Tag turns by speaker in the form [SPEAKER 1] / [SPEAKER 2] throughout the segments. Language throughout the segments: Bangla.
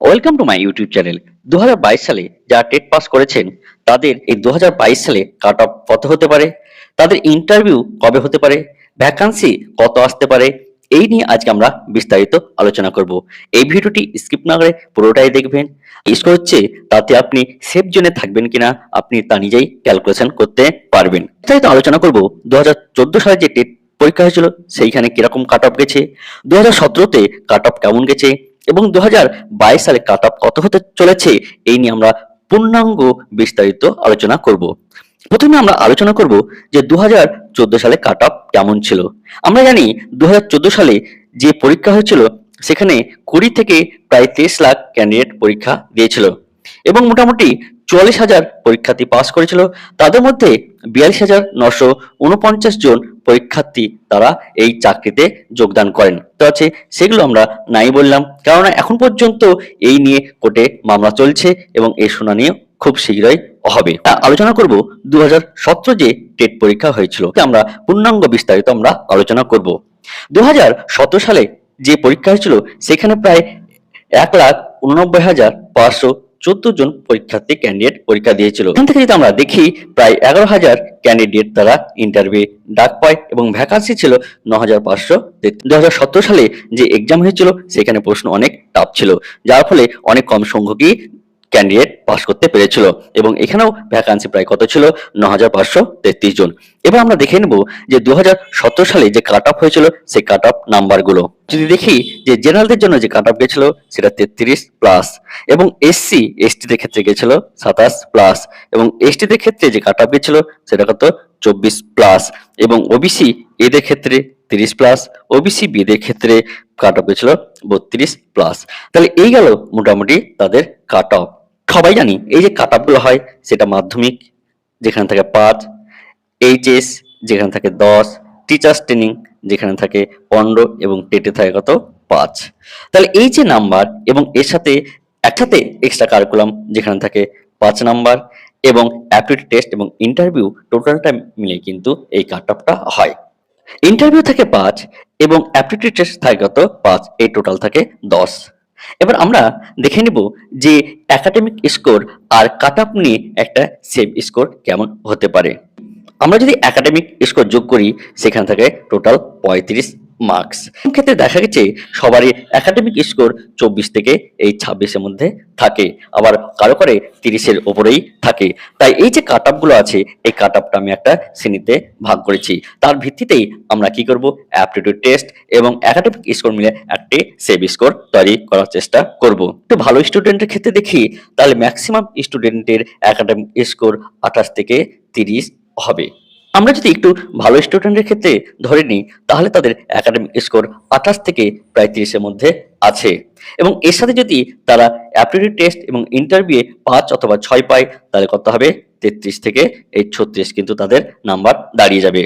[SPEAKER 1] Welcome to my YouTube channel দু হাজার বাইশ সালে যারা টেট পাস করেছেন, তাদের এই দু হাজার বাইশ সালে কাট অফ কত হতে পারে? তাদের ইন্টারভিউ কবে হতে পারে? ভ্যাকান্সি কত আসতে পারে? এই নিয়ে আজকে আমরা বিস্তারিত আলোচনা করব। এই ভিডিওটি স্কিপ না করে পুরোটাই দেখবেন। ইস্কো হচ্ছে তাতে আপনি সেফ জোনে থাকবেন কিনা, আপনি তা নিজেই ক্যালকুলেশন করতে পারবেন। বিস্তারিত আলোচনা করব দু হাজার চোদ্দ সালে যে টেট পরীক্ষা হয়েছিল, সেইখানে কীরকম কাট অফ গেছে? দু হাজার সতেরোতে কাট অফ কেমন গেছে? এবং দু সালে কাট অফ কত হতে চলেছে, এই নিয়ে আমরা পূর্ণাঙ্গ বিস্তারিত আলোচনা করব। প্রথমে আমরা আলোচনা করব যে দু হাজার চোদ্দ সালে কাট অফ কেমন ছিল। আমরা জানি দু হাজার চোদ্দ সালে যে পরীক্ষা হয়েছিল, সেখানে কুড়ি থেকে প্রায় তেইশ লাখ ক্যান্ডিডেট পরীক্ষা দিয়েছিল। এবং মোটামুটি চুয়াল্লিশ হাজার পরীক্ষার্থী পাস করেছিল। তাদের মধ্যে বিয়াল্লিশ হাজার নশো উনপঞ্চাশ জন পরীক্ষার্থী তারা এই চাকরিতে যোগদান করেন। তো আছে, সেগুলো আমরা নাই বললাম। কেননা এখন পর্যন্ত এই নিয়ে কোর্টে মামলা চলছে এবং এই শুনানিও খুব শীঘ্রই হবে। আলোচনা করব দু হাজার সতেরো যে টেট পরীক্ষা হয়েছিল। আমরা পূর্ণাঙ্গ বিস্তারিত আমরা আলোচনা করব। দু হাজার সতেরো সালে যে পরীক্ষা হয়েছিল, সেখানে প্রায় এক লাখ উননব্বই হাজার পাঁচশো চোদ্দ জন পরীক্ষার্থী ক্যান্ডিডেট পরীক্ষা দিয়েছিল। এখান থেকে যদি আমরা দেখি, প্রায় এগারো হাজার ক্যান্ডিডেট তারা ইন্টারভিউ ডাক পায় এবং ভ্যাকান্সি ছিল ন হাজার পাঁচশো দু হাজার সালে যে এক্সাম হয়েছিল, সেখানে প্রশ্ন অনেক টাফ ছিল, যার ফলে অনেক কম সংখ্যকই ক্যান্ডিডেট পাস করতে পেরেছিল এবং এখানেও ভ্যাকান্সি প্রায় কত ছিল? ন হাজার পাঁচশো তেত্রিশ জন। এবার আমরা দেখে নেব যে দু হাজার সতেরো সালে যে কাট অফ হয়েছিল, সেই কাট অফ নাম্বারগুলো যদি দেখি যে জেনারেলদের জন্য যে কাট অফ গেছিল, সেটা তেত্রিশ প্লাস এবং এসসি এসটিদের ক্ষেত্রে গেছিল সাতাশ প্লাস এবং এসটিদের ক্ষেত্রে যে কাট অফ গেছিল, সেটা কত? চব্বিশ প্লাস এবং ওবিসি এদের ক্ষেত্রে তিরিশ প্লাস ওবিসি বিদের ক্ষেত্রে কাট অফ গেছিল বত্রিশ প্লাস তাহলে এই গেল মোটামুটি তাদের কাট অফ সবাই জানি, এই যে অফগুলো হয়, সেটা মাধ্যমিক, যেখানে থাকে পাঁচ, এইচএস, যেখানে থাকে দশ টিচার্স ট্রেনিং যেখানে থাকে পনেরো এবং টেটে থাকে কত? পাঁচ। তাহলে এই যে নাম্বার এবং এর সাথে একসাথে এক্সট্রা কারিকুলাম যেখানে থাকে পাঁচ নাম্বার এবং অ্যাপটিটিউড টেস্ট এবং ইন্টারভিউ টোটালটা মিলে কিন্তু এই কাট অফটা হয়। ইন্টারভিউ থাকে পাঁচ এবং অ্যাপটিটিউড টেস্ট থাকে কত? পাঁচ, এই টোটাল থাকে দশ। এবার আমরা দেখে নিব যে একাডেমিক স্কোর আর কাট আপ নিয়ে একটা সেভ স্কোর কেমন হতে পারে। আমরা যদি একাডেমিক স্কোর যোগ করি, সেখানে থাকে টোটাল পঁয়ত্রিশ মার্কস ক্ষেত্রে দেখা গেছে, সবারই একাডেমিক স্কোর চব্বিশ থেকে এই ছাব্বিশের মধ্যে থাকে, আবার কারও করে তিরিশের ওপরেই থাকে। তাই এই যে কাটগুলো আছে, এই কাট আপটা আমি একটা শ্রেণীতে ভাগ করেছি। তার ভিত্তিতেই আমরা কি করব? অ্যাপটিটিউড টেস্ট এবং একাডেমিক স্কোর মিলে একটি সেভ স্কোর তৈরি করার চেষ্টা করব। একটু ভালো স্টুডেন্টের ক্ষেত্রে দেখি, তাহলে ম্যাক্সিমাম স্টুডেন্টের একাডেমিক স্কোর আঠাশ থেকে তিরিশ হবে। আমরা যদি একটু ভালো স্টুডেন্টের ক্ষেত্রে ধরে নিই, তাহলে তাদের একাডেমিক স্কোর আঠাশ থেকে প্রায় তিরিশের মধ্যে আছে। এবং এর সাথে যদি তারা অ্যাপ্টিটিউড টেস্ট এবং ইন্টারভিউয়ে পাঁচ অথবা ছয় পায়, তাহলে কত হবে? তেত্রিশ থেকে এই ছত্রিশ কিন্তু তাদের নাম্বার দাঁড়িয়ে যাবে।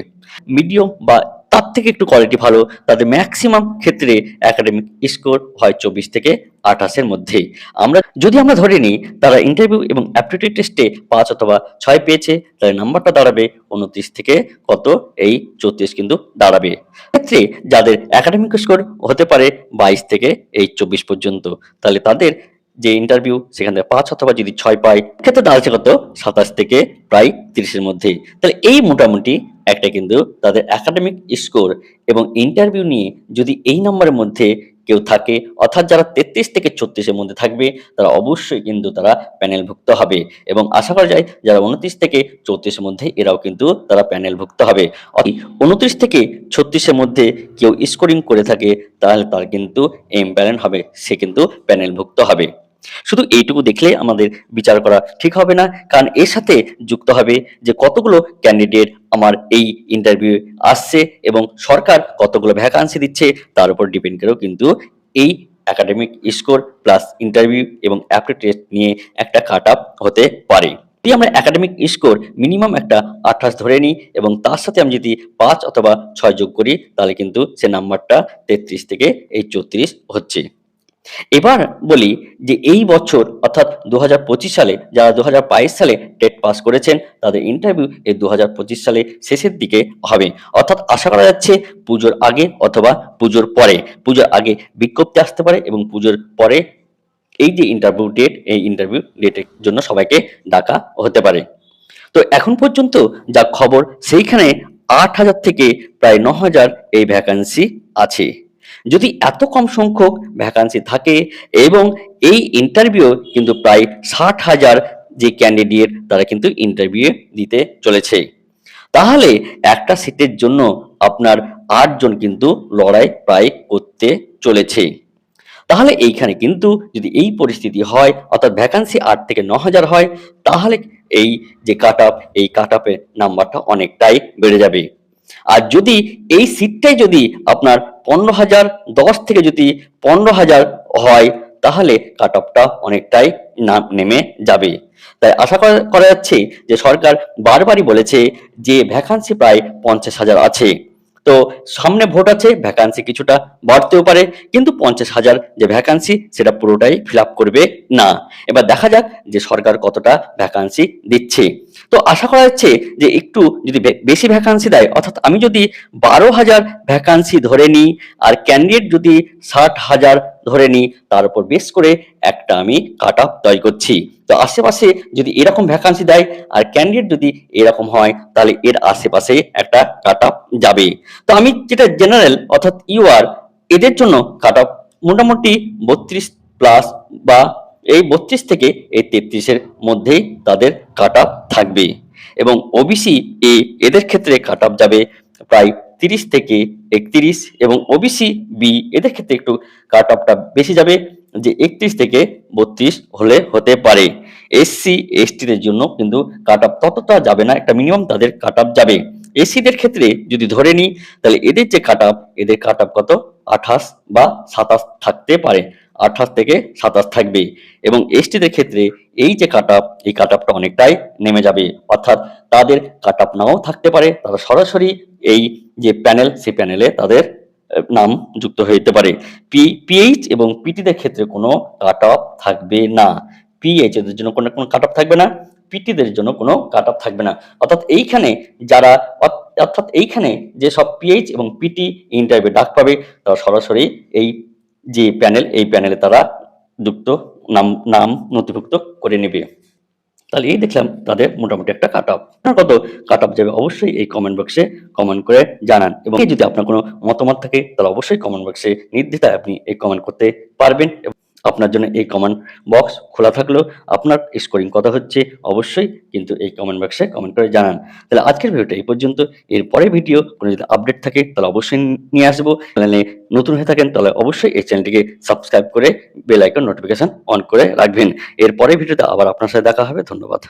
[SPEAKER 1] মিডিয়াম বা তার থেকে একটু কোয়ালিটি ভালো, তাদের ম্যাক্সিমাম ক্ষেত্রে একাডেমিক স্কোর হয় চব্বিশ থেকে আঠাশের মধ্যে আমরা, যদি আমরা ধরে নিই, তারা ইন্টারভিউ এবং অ্যাপটিটিউড টেস্টে পাঁচ অথবা ছয় পেয়েছে, তাহলে নাম্বারটা দাঁড়াবে উনত্রিশ থেকে কত? এই চৌত্রিশ কিন্তু দাঁড়াবে। ক্ষেত্রে যাদের একাডেমিক স্কোর হতে পারে বাইশ থেকে এই চব্বিশ পর্যন্ত, তাহলে তাদের যে ইন্টারভিউ সেখান থেকে পাঁচ অথবা যদি ছয় পায়, ক্ষেত্রে দাঁড়াচ্ছে কত সাতাশ থেকে প্রায় তিরিশের মধ্যে। তাহলে এই মোটামুটি একটা কিন্তু তাদের একাডেমিক স্কোর এবং ইন্টারভিউ নিয়ে যদি এই নম্বরের মধ্যে কেউ থাকে, অর্থাৎ যারা তেত্রিশ থেকে ছত্রিশের মধ্যে থাকবে, তারা অবশ্যই কিন্তু তারা প্যানেলভুক্ত হবে। এবং আশা করা যায় যারা উনত্রিশ থেকে চৌত্রিশের মধ্যে, এরাও কিন্তু তারা প্যানেলভুক্ত হবে। উনত্রিশ থেকে ছত্রিশের মধ্যে কেউ স্কোরিং করে থাকে, তাহলে তার কিন্তু এমপ্যানেল হবে, সে কিন্তু প্যানেলভুক্ত হবে। শুধু এইটুকু দেখলে আমাদের বিচার করা ঠিক হবে না, কারণ এর সাথে যুক্ত হবে যে কতগুলো ক্যান্ডিডেট আমার এই ইন্টারভিউ আসছে এবং সরকার কতগুলো ভ্যাকান্সি দিচ্ছে, তার উপর ডিপেন্ড করেও কিন্তু এই একাডেমিক স্কোর প্লাস ইন্টারভিউ এবং অ্যাপটি টেস্ট নিয়ে একটা কাট আপ হতে পারে। যদি আমরা একাডেমিক স্কোর মিনিমাম একটা আঠাশ ধরে নিই এবং তার সাথে আমি যদি পাঁচ অথবা ছয় যোগ করি, তাহলে কিন্তু সে নাম্বারটা তেত্রিশ থেকে এই চৌত্রিশ হচ্ছে। এবার বলি যে এই বছর, অর্থাৎ দু হাজার পঁচিশ সালে, যারা দু হাজার বাইশ সালে টেট পাস করেছেন, তাদের ইন্টারভিউ এই দু হাজার পঁচিশ সালে শেষের দিকে হবে। অর্থাৎ আশা করা যাচ্ছে পুজোর আগে অথবা পুজোর পরে, পুজোর আগে বিজ্ঞপ্তি আসতে পারে এবং পুজোর পরে এই যে ইন্টারভিউ ডেট এই ইন্টারভিউ ডেটের জন্য সবাইকে ডাকা হতে পারে। তো এখন পর্যন্ত যা খবর, সেইখানে আট হাজার থেকে প্রায় ন হাজার এই ভ্যাকান্সি আছে। যদি এত কম সংখ্যক ভ্যাকান্সি থাকে এবং এই ইন্টারভিউ কিন্তু প্রায় ষাট হাজার যে ক্যান্ডিডেট তারা কিন্তু ইন্টারভিউ দিতে চলেছে। তাহলে একটা সিটের জন্য আপনার আটজন কিন্তু লড়াই প্রায় করতে চলেছে। তাহলে এইখানে কিন্তু যদি এই পরিস্থিতি হয়, অর্থাৎ ভ্যাকান্সি আট থেকে ন হাজার হয়, তাহলে এই যে কাট এই কাট নাম্বারটা অনেকটাই বেড়ে যাবে। আর যদি এই সিটটাই যদি আপনার পনেরো হাজার, দশ থেকে যদি পনেরো হাজার হয়, তাহলে কাট অফটা অনেকটাই নেমে যাবে। তাই আশা করা- যাচ্ছে যে সরকার বারবারই বলেছে যে ভ্যাকান্সি প্রায় পঞ্চাশ হাজার আছে। তো সামনে ভোট আছে ভ্যাকান্সি কিছুটা বাড়তেও পারে, কিন্তু পঞ্চাশ হাজার যে ভ্যাকান্সি সেটা পুরোটাই ফিল করবে না। এবার দেখা যাক যে সরকার কতটা ভ্যাকান্সি দিচ্ছে। তো আশা করা যাচ্ছে যে একটু যদি বেশি ভ্যাকান্সি দেয়, অর্থাৎ আমি যদি বারো হাজার ভ্যাকান্সি ধরে নিই আর ক্যান্ডিডেট যদি ষাট হাজার ধরে নিই, তার উপর বেস করে একটা আমি কাট আপ তৈরি করছি। তো আশেপাশে যদি এরকম ভ্যাকান্সি দেয় আর ক্যান্ডিডেট যদি এরকম হয়, তাহলে এর আশেপাশে একটা কাট আপ যাবে। তো আমি যেটা জেনারেল অর্থাৎ ইউআর এদের জন্য কাট আপ মোটামুটি বত্রিশ প্লাস বা এই বত্রিশ থেকে এই তেত্রিশের মধ্যেই তাদের কাট থাকবে। এবং ওবিসি এ এদের ক্ষেত্রে কাট যাবে প্রায় তিরিশ থেকে একত্রিশ এবং ওবিসি বি এদের ক্ষেত্রে একটু কাট আপটা বেশি যাবে যে একত্রিশ থেকে বত্রিশ হলে হতে পারে। এসসি এসটিদের জন্য কিন্তু কাট আপ ততটা যাবে না, একটা মিনিমাম তাদের কাট আপ যাবে এসসিদের ক্ষেত্রে যদি ধরে নিই, তাহলে এদের যে কাট আপ এদের কাট আপ কত? আঠাশ বা সাতাশ থাকতে পারে। আঠাশ থেকে সাতাশ থাকবে এবং এসটিদের ক্ষেত্রে এই যে কাট আপ এই কাট আপটা অনেকটাই নেমে যাবে। অর্থাৎ তাদের কাট আপ নাও থাকতে পারে, তারা সরাসরি এই যে প্যানেল সেই প্যানেলে তাদের নাম যুক্ত যেতে পারে। পি পিএইচ এবং পিটিদের ক্ষেত্রে কোনো কাট থাকবে না। পিএইচ এদের জন্য কোনো কোনো কাট থাকবে না। পিটিদের জন্য কোনো কাট থাকবে না। অর্থাৎ এইখানে যারা অর্থাৎ এইখানে যে সব পিএইচ এবং পিটি ইন্টারভিউ ডাক পাবে, তারা সরাসরি এই যে প্যানেল এই প্যানেলে তারা যুক্ত, নাম নাম নথিভুক্ত করে নেবে। তাহলে এই দেখলাম তাদের মোটামুটি একটা কাট অফ কত কাট অফ যাবে অবশ্যই এই কমেন্ট বক্সে কমেন্ট করে জানান। এবং যদি আপনার কোনো মতামত থাকে, তাহলে অবশ্যই কমেন্ট বক্সে নির্দ্বিধায় আপনি এই কমেন্ট করতে পারবেন। আপনার জন্য এই কমেন্ট বক্স খোলা থাকলেও আপনার স্কোরিং কত হচ্ছে অবশ্যই কিন্তু এই কমেন্ট বক্সে কমেন্ট করে জানান। তাহলে আজকের ভিডিওটা এই পর্যন্ত। এরপরে ভিডিও কোনো যদি আপডেট থাকে তাহলে অবশ্যই নিয়ে আসব। চ্যানেলে নতুন হয়ে থাকেন তাহলে অবশ্যই এই চ্যানেলটিকে সাবস্ক্রাইব করে বেল আইকন নোটিফিকেশন অন করে রাখবেন। এরপরে ভিডিওতে আবার আপনার সাথে দেখা হবে। ধন্যবাদ।